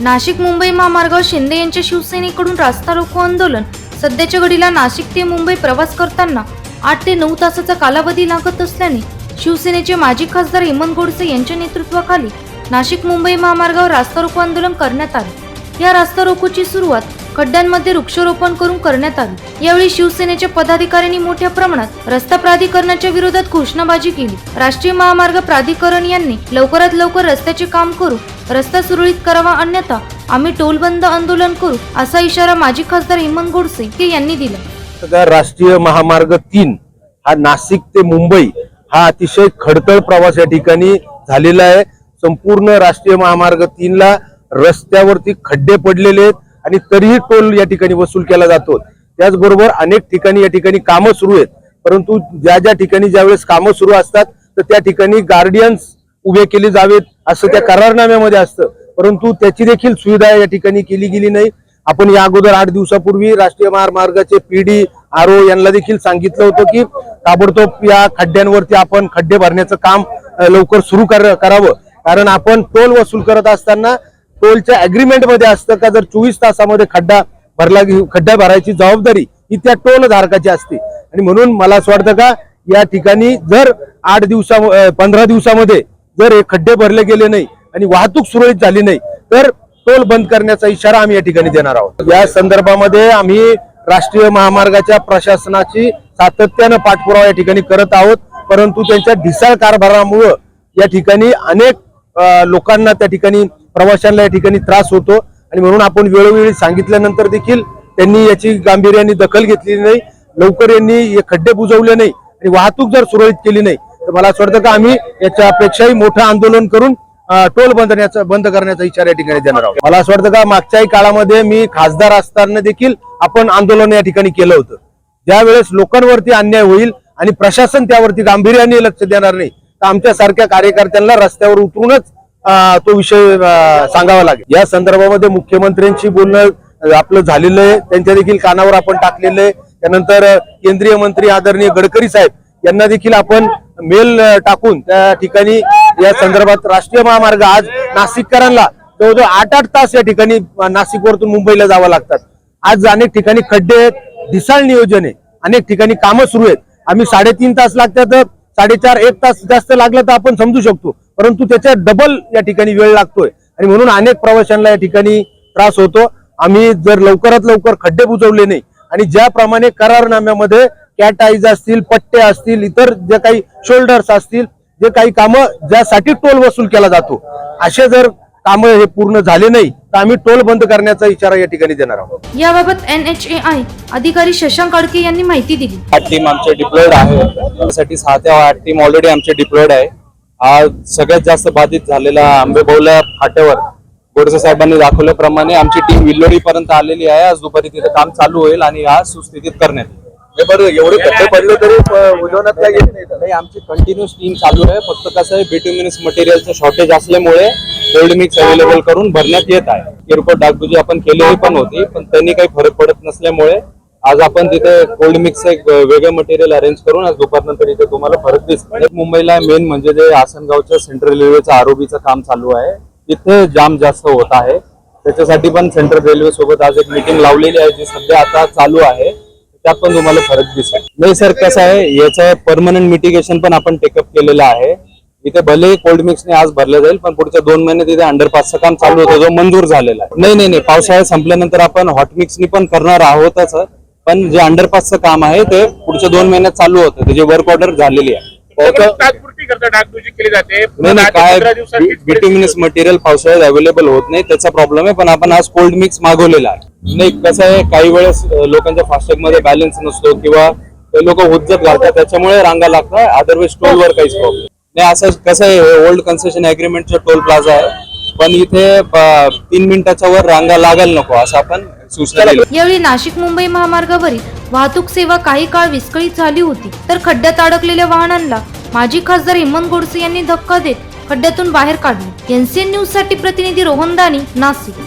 नाशिक मुंबई महामार्गावर शिंदे यांच्या शिवसेनेकडून रास्ता रोको आंदोलन. सध्याच्या घडीला नाशिक ते मुंबई प्रवास करताना आठ ते नऊ तासाचा कालावधी लागत असल्याने शिवसेनेचे माजी खासदार हेमंत गोडसे यांच्या नेतृत्वाखाली नाशिक मुंबई महामार्गावर रास्ता रोको आंदोलन करण्यात आले. या रास्ता रोकोची सुरुवात खड्ड्यांमध्ये वृक्षारोपण करून करण्यात आली. यावेळी शिवसेनेच्या पदाधिकाऱ्यांनी मोठ्या प्रमाणात रस्ता प्राधिकरणाच्या विरोधात घोषणाबाजी केली. राष्ट्रीय महामार्ग प्राधिकरण यांनी लवकरात लवकर रस्त्याचे काम करू रस्ता सुरळीत करावा अन्यथा आम्ही टोलबंद आंदोलन करू असा इशारा माजी खासदार हेमंत गोडसे यांनी दिला. सध्या राष्ट्रीय महामार्ग तीन हा नाशिक ते मुंबई हा अतिशय खडतर प्रवास या ठिकाणी झालेला आहे. संपूर्ण राष्ट्रीय महामार्ग तीनला रस्त्यावरती खड्डे पडलेले आहेत आणि तरीही टोल या ठिकाणी वसूल केला जातो. त्याचबरोबर अनेक ठिकाणी या ठिकाणी कामं सुरू आहेत. परंतु ज्या ज्या ठिकाणी ज्यावेळेस कामं सुरू असतात तर त्या ठिकाणी गार्डियन्स उभे केले जावेत असं त्या करारनाम्यामध्ये असतं. परंतु त्याची देखील सुविधा या ठिकाणी केली गेली नाही. आपण या अगोदर आठ दिवसापूर्वी राष्ट्रीय महामार्गाचे पीडी आर ओ यांना देखील सांगितलं होतं की ताबडतोब या खड्ड्यांवरती आपण खड्डे भरण्याचं काम लवकर सुरू करावं. कारण आपण टोल वसूल करत असताना टोलच्या अग्रीमेंटमध्ये असतं का जर चोवीस तासामध्ये खड्डा भरला खड्डा भरायची जबाबदारी ही त्या टोल धारकाची असते. आणि म्हणून मला असं वाटतं का या ठिकाणी जर आठ दिवसा पंधरा दिवसामध्ये जर हे खड्डे भरले गेले नाही आणि वाहतूक सुरळीत झाली नाही तर टोल बंद करण्याचा इशारा आम्ही या ठिकाणी देणार आहोत. या संदर्भामध्ये आम्ही राष्ट्रीय महामार्गाच्या प्रशासनाची सातत्यानं पाठपुरावा या ठिकाणी करत आहोत परंतु त्यांच्या ढिसाळ कारभारामुळं या ठिकाणी अनेक लोकांना त्या ठिकाणी प्रवाशांना या ठिकाणी त्रास होतो. आणि म्हणून आपण वेळोवेळी सांगितल्यानंतर देखील त्यांनी याची गांभीर्याने दखल घेतली नाही. लवकर यांनी हे खड्डे बुजवले नाही आणि वाहतूक जर सुरळीत केली नाही तर मला असं वाटतं का आम्ही याच्यापेक्षाही मोठं आंदोलन करून टोल बंदण्याचा बंद करण्याचा इशारा या ठिकाणी देणार आहोत. मला असं वाटतं का मागच्याही काळामध्ये मी खासदार असताना देखील आपण आंदोलन या ठिकाणी केलं होतं. ज्यावेळेस लोकांवरती अन्याय होईल आणि प्रशासन त्यावरती गांभीर्याने लक्ष देणार नाही तर आमच्यासारख्या कार्यकर्त्यांना रस्त्यावर उतरूनच तो विषय सांगावा लागेल. या संदर्भामध्ये मुख्यमंत्र्यांशी बोलणं आपलं झालेलं आहे. त्यांच्या देखील कानावर आपण टाकलेलं आहे. त्यानंतर केंद्रीय मंत्री आदरणीय गडकरी साहेब यांना देखील आपण मेल टाकून त्या ठिकाणी या संदर्भात राष्ट्रीय महामार्ग आज नाशिककरांना जवळजवळ आठ आठ तास या ठिकाणी नाशिक नाशिकवरतून मुंबईला जावं लागतात. आज अनेक ठिकाणी खड्डे आहेत ढिसाळ नियोजन आहे अनेक ठिकाणी कामं सुरू आहेत. आम्ही साडेतीन तास लागतात तर साडेचार एक तास जास्त लागला तर आपण समजू शकतो. परंतु त्याच्या डबल या ठिकाणी वेळ लागतोय. आणि म्हणून अनेक प्रवाशांना या ठिकाणी त्रास होतो. आम्ही जर लवकरात लवकर खड्डे बुजवले नाही आणि ज्याप्रमाणे करारनाम्यामध्ये कॅट आईज असतील पट्टे असतील इतर जे काही शोल्डर्स असतील जे काही कामं ज्यासाठी टोल वसूल केला जातो. असे जर कामं हे पूर्ण झाले नाही तर आम्ही टोल बंद करण्याचा इशारा या ठिकाणी देणार आहोत. याबाबत एन एच ए आय अधिकारी शशांक अडके यांनी माहिती दिली. आठ टीम आमचे डिप्लॉइड आहे. त्यासाठी सहा ते आठ टीम ऑलरेडी आमचे डिप्लॉइड आहे. आज सगळ्यात जास्त बाधित झालेला आंबेबौला फाट्यावर गोडसे साहेबांनी दाखवल्याप्रमाणे आमची टीम विल्लोडी पर्यंत आलेली आहे. आज दुपारी तिथे काम चालू होईल आणि आज सुस्थितीत करण्यात येईल. बरं एवढे खड्डे पडले तरी उजवण्यात काय येत नाही नाही आमची कंटिन्युअस टीम चालू आहे. फक्त कसं आहे बिट्युमिनस मटेरियलचं शॉर्टेज असल्यामुळे कोल्ड मिक्स अवेलेबल करून भरण्यात येत आहे. किरकोळ डागडुजी आपण केलेली पण होती पण त्यांनी काही फरक पडत नसल्यामुळे आज आपण तिथे कोल्ड मिक्स एक वेगळं मटेरियल अरेंज करून आज दुपारनंतर इथे तुम्हाला फरक दिसतो. मुंबईला मेन म्हणजे जे आसनगावच्या सेंट्रल रेल्वेचं आरोबीचं काम चालू आहे तिथे जाम जास्त होत आहे. त्याच्यासाठी पण सेंट्रल रेल्वे सोबत आज एक मीटिंग लावलेली आहे जी सध्या आता चालू आहे. त्यात पण तुम्हाला फरक दिसेल. नाही सर कसं आहे याचं परमनंट मिटिगेशन पण आपण टेकअप केलेलं आहे. इथे भले कोल्ड मिक्सने आज भरलं जाईल पण पुढच्या दोन महिने तिथे अंडरपासचं काम चालू होतं जो मंजूर झालेला आहे. नाही नाही नाही पावसाळ्यात संपल्यानंतर आपण हॉट मिक्सनी पण करणार आहोतच पण जे अंडरपासचं काम आहे ते पुढच्या दोन महिन्यात चालू होतं त्याची वर्क ऑर्डर झालेली आहे. करता डागडुजी केली जाते. नाही नाही काय बिट्युमिनस मटेरियल पावसाळ्यात अवेलेबल होत नाही त्याचा प्रॉब्लेम आहे पण आपण आज कोल्ड मिक्स मागवलेला आहे. नाही कसं आहे काही वेळेस लोकांच्या फास्टॅगमध्ये बॅलन्स नसतो किंवा ते लोक हुज्जत घालतात त्याच्यामुळे रांगा लागतात अदरवाईज टोलवर काहीच प्रॉब्लेम नाही. असं कसं आहे ओल्ड कन्सेशन अग्रीमेंटचं टोल प्लाझा आहे पण इथे तीन मिनिटाच्या वर रांगा लागायला नको असं आपण सूचना यावेळी नाशिक मुंबई महामार्गावरील वाहतूक सेवा काही काळ विस्कळीत झाली होती तर खड्ड्यात अडकलेल्या वाहनांना माजी खासदार हेमंत गोडसे यांनी धक्का देत खड्ड्यातून बाहेर काढले. एनसीएन न्यूजसाठी प्रतिनिधी रोहन दानी नाशिक.